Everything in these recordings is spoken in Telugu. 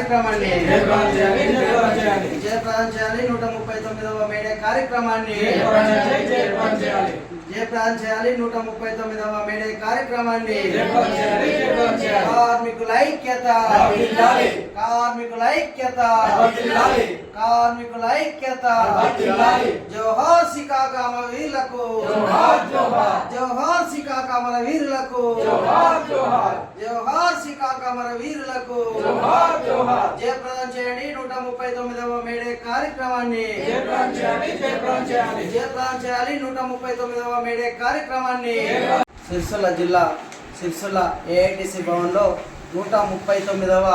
కార్యక్రమాన్ని జయప్రదం చేయాలి, నూట ముప్పై తొమ్మిదవ మేడే కార్యక్రమాన్ని జయప్రదం చేయాలి, నూట ముప్పై తొమ్మిదవ మేడే కార్యక్రమాన్ని. కార్మికుల ఐక్యత. కార్మికుల ఐక్యత. కార్మికుల ఐక్యత. జోహార్ సికాగామ వీరులకు జోహార్. జోహార్ సికాగామల వీరులకు జోహార్. జోహార్ సికాగామల వీరులకు. జయప్రదం చేయండి నూట ముప్పై తొమ్మిదవ మేడే కార్యక్రమాన్ని జయప్రదం చేయాలి, నూట ముప్పై తొమ్మిదవ మేడే కార్యక్రమాన్ని. సిరిసిల్ల జిల్లా సిరిసిల్ల ఏఐటిసి భవన్లో నూట ముప్పై తొమ్మిదవ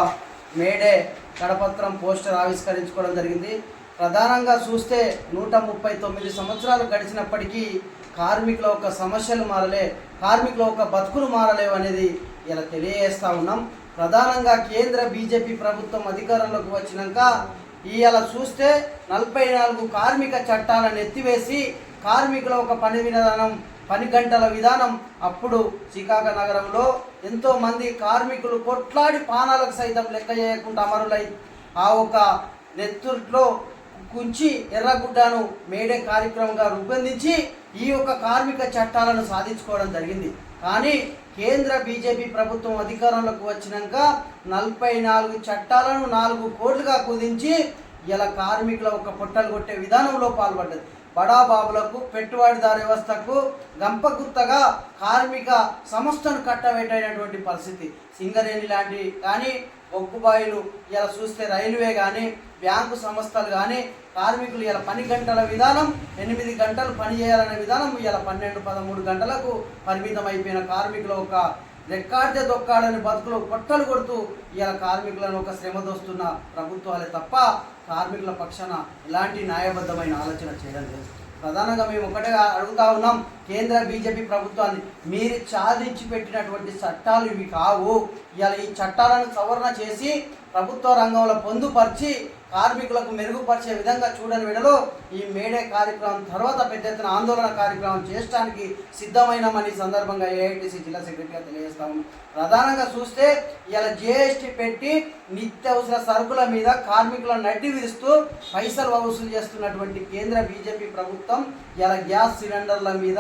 మేడే కడపత్రం పోస్టర్ ఆవిష్కరించుకోవడం జరిగింది ప్రధానంగా చూస్తే నూట ముప్పై తొమ్మిది సంవత్సరాలు గడిచినప్పటికీ కార్మికుల యొక్క సమస్యలు మారలే కార్మికుల యొక్క బతుకులు మారలేవు అనేది ఇలా తెలియజేస్తా ఉన్నాం. ప్రధానంగా కేంద్ర బీజేపీ ప్రభుత్వం అధికారంలోకి వచ్చినాక ఇవాళ చూస్తే నలభై నాలుగు కార్మిక చట్టాలను ఎత్తివేసి కార్మికుల ఒక పని విధానం పని గంటల విధానం అప్పుడు శ్రీకాకుళ నగరంలో ఎంతోమంది కార్మికులు కొట్లాడి పానాలకు సైతం లెక్క చేయకుండా అమరులై ఆ ఒక నెత్తుట్లో కుంచి ఎర్రగుడ్డను మేడే కార్యక్రమంగా రూపొందించి ఈ యొక్క కార్మిక చట్టాలను సాధించుకోవడం జరిగింది. కానీ కేంద్ర బీజేపీ ప్రభుత్వం అధికారంలోకి వచ్చినాక నలభై నాలుగు చట్టాలను నాలుగు కోట్లుగా కుదించి ఇలా కార్మికుల ఒక పొట్టలు కొట్టే విధానంలో పాల్పడ్డది. బడాబాబులకు పెట్టుబడిదారు వ్యవస్థకు గంపగుత్తగా కార్మిక సంస్థను కట్టబెట్టేటటువంటి పరిస్థితి. సింగరేణి లాంటి కానీ బొగ్గుబాయిలు ఇలా చూస్తే రైల్వే కానీ బ్యాంకు సంస్థలు కానీ కార్మికులు ఇలా పని గంటల విధానం ఎనిమిది గంటలు పని చేయాలనే విధానం ఇలా పన్నెండు పదమూడు గంటలకు పరిమితం అయిపోయిన కార్మికుల ఒక రెక్కాడితే దొక్కాడని బతుకులు కొట్టలు కొడుతూ ఇలా కార్మికులను ఒక శ్రమ దోస్తున్న ప్రభుత్వాలే తప్ప కార్మికుల పక్షాన ఎలాంటి న్యాయబద్ధమైన ఆలోచన చేయడం లేదు. ప్రధానంగా మేము ఒకటే అడుగుతా ఉన్నాం కేంద్ర బీజేపీ ప్రభుత్వాన్ని. మీరు చాదించి పెట్టినటువంటి చట్టాలు ఇవి కావు. ఇవాళ ఈ చట్టాలను సవరణ చేసి ప్రభుత్వ రంగంలో పొందుపరిచి కార్మికులకు మెరుగుపరిచే విధంగా చూడని విడలో ఈ మేడే కార్యక్రమం తర్వాత పెద్ద ఎత్తున ఆందోళన కార్యక్రమం చేయడానికి సిద్ధమైనామని ఈ సందర్భంగా ఏఐటీసీ జిల్లా సెక్రటరీగా తెలియజేస్తాము ప్రధానంగా చూస్తే ఇలా జిఎస్టీ పెట్టి నిత్యావసర సరుకుల మీద కార్మికులను నడ్డి విరుస్తూ పైసలు వసూలు చేస్తున్నటువంటి కేంద్ర బీజేపీ ప్రభుత్వం ఇలా గ్యాస్ సిలిండర్ల మీద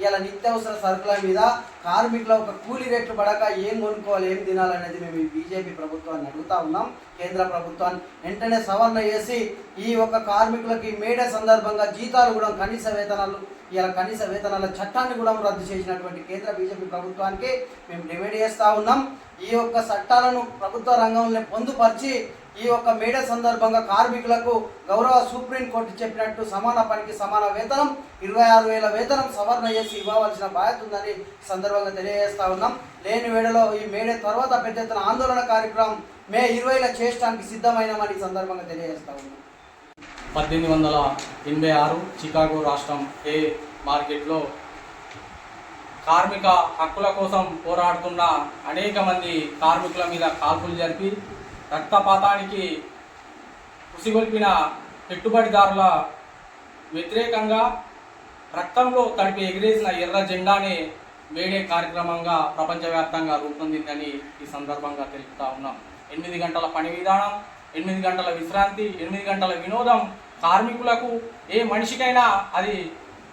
ఇలా నిత్యావసర సరుకుల మీద కార్మికుల ఒక కూలీ రేట్లు పడక ఏం కొనుక్కోవాలి ఏం తినాలనేది మేము ఈ బీజేపీ ప్రభుత్వాన్ని అడుగుతా ఉన్నాం. కేంద్ర ప్రభుత్వాన్ని వెంటనే సవరణ చేసి ఈ యొక్క కార్మికులకి మేడే సందర్భంగా జీతాలు కూడా కనీస వేతనాలు ఇలా కనీస వేతనాల చట్టాన్ని కూడా రద్దు చేసినటువంటి కేంద్ర బీజేపీ ప్రభుత్వానికి మేము డిమాండ్ చేస్తూ ఉన్నాం. ఈ యొక్క చట్టాలను ప్రభుత్వ రంగంలో పొందుపరిచి ఈ యొక్క మేడే సందర్భంగా కార్మికులకు గౌరవ సుప్రీం కోర్టు చెప్పినట్టు సమాన పనికి సమాన వేతనం ఇరవై ఆరు వేల వేతనం సవరణ చేసి ఇవ్వవలసిన బాధ్యత ఉందని సందర్భంగా తెలియజేస్తా ఉన్నాం. లేని వేళలో ఈ మేడే తర్వాత పెద్ద ఎత్తున ఆందోళన కార్యక్రమం మే ఇరవైలో చేయడానికి సిద్ధమైనమని ఈ సందర్భంగా తెలియజేస్తా ఉన్నాం. పద్దెనిమిది వందల ఎనభై ఆరు చికాగో రాష్ట్రం ఏ మార్కెట్లో కార్మిక హక్కుల కోసం పోరాడుతున్న అనేక మంది కార్మికుల మీద కాల్పులు జరిపి రక్తపాతానికి ఉసిగొల్పిన పెట్టుబడిదారుల వ్యతిరేకంగా రక్తంలో తడిపి ఎగిరేసిన ఎర్ర జెండానే వేడే కార్యక్రమంగా ప్రపంచవ్యాప్తంగా రూపొందిందని ఈ సందర్భంగా తెలుపుతా ఉన్నాం. ఎనిమిది గంటల పని విధానం ఎనిమిది గంటల విశ్రాంతి ఎనిమిది గంటల వినోదం కార్మికులకు ఏ మనిషికైనా అది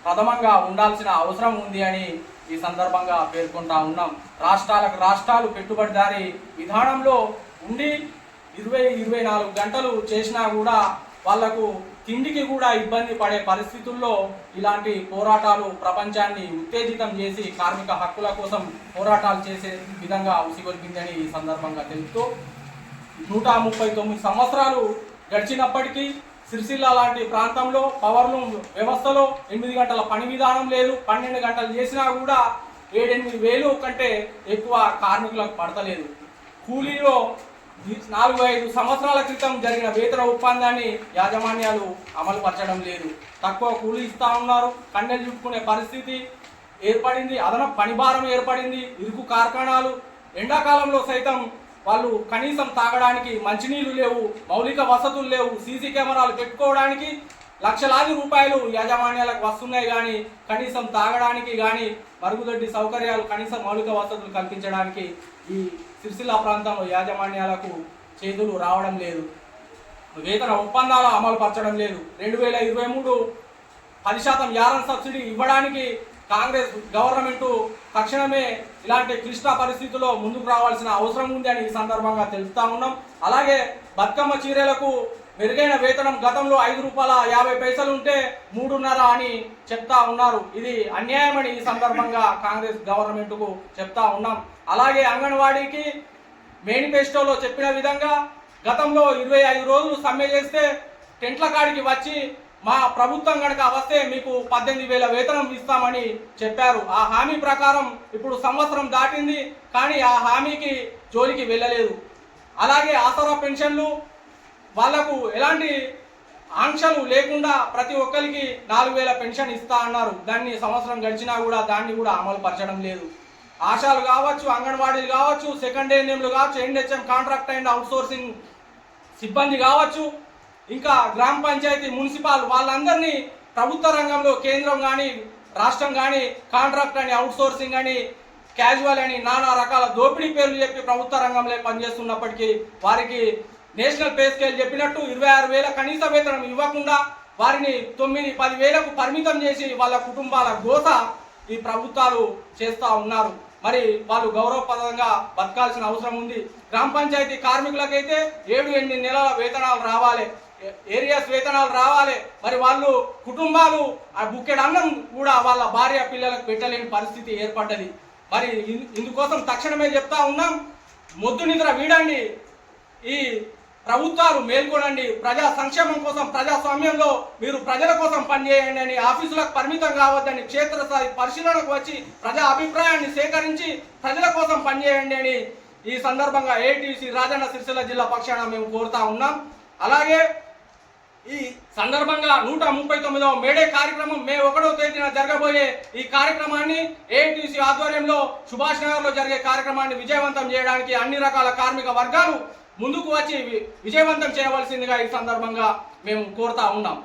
ప్రథమంగా ఉండాల్సిన అవసరం ఉంది అని ఈ సందర్భంగా పేర్కొంటా ఉన్నాం. రాష్ట్రాలకు రాష్ట్రాలు పెట్టుబడిదారి విధానంలో ఉండి ఇరవై ఇరవై నాలుగు గంటలు చేసినా కూడా వాళ్ళకు తిండికి కూడా ఇబ్బంది పడే పరిస్థితుల్లో ఇలాంటి పోరాటాలు ప్రపంచాన్ని ఉత్తేజితం చేసి కార్మిక హక్కుల కోసం పోరాటాలు చేసే విధంగా ఉసిగొల్పిందని ఈ సందర్భంగా తెలుపుతూ నూట ముప్పై తొమ్మిది సంవత్సరాలు గడిచినప్పటికీ సిరిసిల్ల లాంటి ప్రాంతంలో పవర్ లూమ్ వ్యవస్థలో ఎనిమిది గంటల పని విధానం లేదు. పన్నెండు గంటలు చేసినా కూడా ఏడెనిమిది వేలు కంటే ఎక్కువ కార్మికులకు పడతలేదు. కూలీలో నాలుగు ఐదు సంవత్సరాల క్రితం జరిగిన వేతన ఒప్పందాన్ని యాజమాన్యాలు అమలు పరచడం లేదు. తక్కువ కూలీ ఇస్తా ఉన్నారు. కన్నెలు చుట్టుకునే పరిస్థితి ఏర్పడింది. అదనపు పనిభారం ఏర్పడింది. ఇరుకు కార్ఖానాలు. ఎండాకాలంలో సైతం వాళ్ళు కనీసం తాగడానికి మంచినీళ్ళు లేవు మౌలిక వసతులు లేవు సీసీ కెమెరాలు పెట్టుకోవడానికి లక్షలాది రూపాయలు యాజమాన్యాలకు వస్తున్నాయి కానీ కనీసం తాగడానికి కానీ మరుగుదొడ్డి సౌకర్యాలు కనీసం మౌలిక వసతులు కల్పించడానికి ఈ సిరిసిల్ల ప్రాంతంలో యాజమాన్యాలకు చేతులు రావడం లేదు. వేతన ఒప్పందాలు అమలు పరచడం లేదు. రెండు వేల ఇరవై మూడు పది శాతం యారన్ సబ్సిడీ ఇవ్వడానికి కాంగ్రెస్ గవర్నమెంట్ తక్షణమే ఇలాంటి క్లిష్ట పరిస్థితుల్లో ముందుకు రావాల్సిన అవసరం ఉంది అని ఈ సందర్భంగా తెలుపుతా ఉన్నాం. అలాగే బతుకమ్మ చీరలకు మెరుగైన వేతనం గతంలో ఐదు రూపాయల యాభై పైసలు ఉంటే మూడున్నర అని చెప్తా ఉన్నారు. ఇది అన్యాయమని ఈ సందర్భంగా కాంగ్రెస్ గవర్నమెంట్కు చెప్తా ఉన్నాం. అలాగే అంగన్వాడీకి మేనిఫెస్టోలో చెప్పిన విధంగా గతంలో ఇరవై ఐదు రోజులు సమ్మె చేస్తే టెంట్ల కాడికి వచ్చి మా ప్రభుత్వం కనుక వస్తే మీకు పద్దెనిమిది వేల వేతనం ఇస్తామని చెప్పారు. ఆ హామీ ప్రకారం ఇప్పుడు సంవత్సరం దాటింది కానీ ఆ హామీకి జోలికి వెళ్ళలేదు. అలాగే ఆసరా పెన్షన్లు వాళ్ళకు ఎలాంటి ఆంక్షలు లేకుండా ప్రతి ఒక్కరికి నాలుగు వేల పెన్షన్ ఇస్తా అన్నారు. దాన్ని సంవత్సరం గడిచినా కూడా దాన్ని కూడా అమలు పరచడం లేదు. ఆశాలు కావచ్చు అంగన్వాడీలు కావచ్చు సెకండ్ ఏఎన్ఎంలు కావచ్చు ఎన్హెచ్ఎం కాంట్రాక్ట్ అండ్ అవుట్సోర్సింగ్ సిబ్బంది కావచ్చు ఇంకా గ్రామ పంచాయతీ మున్సిపాల్ వాళ్ళందరినీ ప్రభుత్వ రంగంలో కేంద్రం కానీ రాష్ట్రం కానీ కాంట్రాక్ట్ అని అవుట్సోర్సింగ్ అని క్యాజువల్ అని నానా రకాల దోపిడీ పేర్లు చెప్పి ప్రభుత్వ రంగంలో పనిచేస్తున్నప్పటికీ వారికి నేషనల్ పే స్కేల్ చెప్పినట్టు ఇరవై ఆరు వేల కనీస వేతనం ఇవ్వకుండా వారిని తొమ్మిది పది వేలకు పరిమితం చేసి వాళ్ళ కుటుంబాల గోత ఈ ప్రభుత్వాలు చేస్తూ ఉన్నారు. మరి వాళ్ళు గౌరవప్రదంగా బతకాల్సిన అవసరం ఉంది. గ్రామ పంచాయతీ కార్మికులకైతే ఏడు ఎనిమిది నెలల వేతనాలు రావాలి. ఏ- ఏరియాస్ వేతనాలు రావాలి. మరి వాళ్ళు కుటుంబాలు ఆ బుక్కెడ్ అన్నం కూడా వాళ్ళ భార్య పిల్లలకు పెట్టలేని పరిస్థితి ఏర్పడ్డది. మరి ఇందుకోసం తక్షణమే చెప్తా ఉన్నాం. మొద్దు నిద్ర వీడండి. ఈ ప్రభుత్వాలు మేల్కొనండి. ప్రజా సంక్షేమం కోసం ప్రజాస్వామ్యంలో మీరు ప్రజల కోసం పనిచేయండి అని ఆఫీసులకు పరిమితం కావద్దని క్షేత్రస్థాయి పరిశీలనకు వచ్చి ప్రజా అభిప్రాయాన్ని సేకరించి ప్రజల కోసం పనిచేయండి అని ఈ సందర్భంగా ఏటీసీ రాజన్న సిరిసిల్ల జిల్లా పక్షాన మేము కోరుతా ఉన్నాం. అలాగే ఈ సందర్భంగా నూట ముప్పై తొమ్మిదవ మేడే కార్యక్రమం మే ఒకటో తేదీన జరగబోయే ఈ కార్యక్రమాన్ని ఏటీసీ ఆధ్వర్యంలో సుభాష్ నగర్లో జరిగే కార్యక్రమాన్ని విజయవంతం చేయడానికి అన్ని రకాల కార్మిక వర్గాలు ముందుకు వచ్చి విజయవంతం చేయవలసిందిగా ఈ సందర్భంగా మేము కోరుతా ఉన్నాం.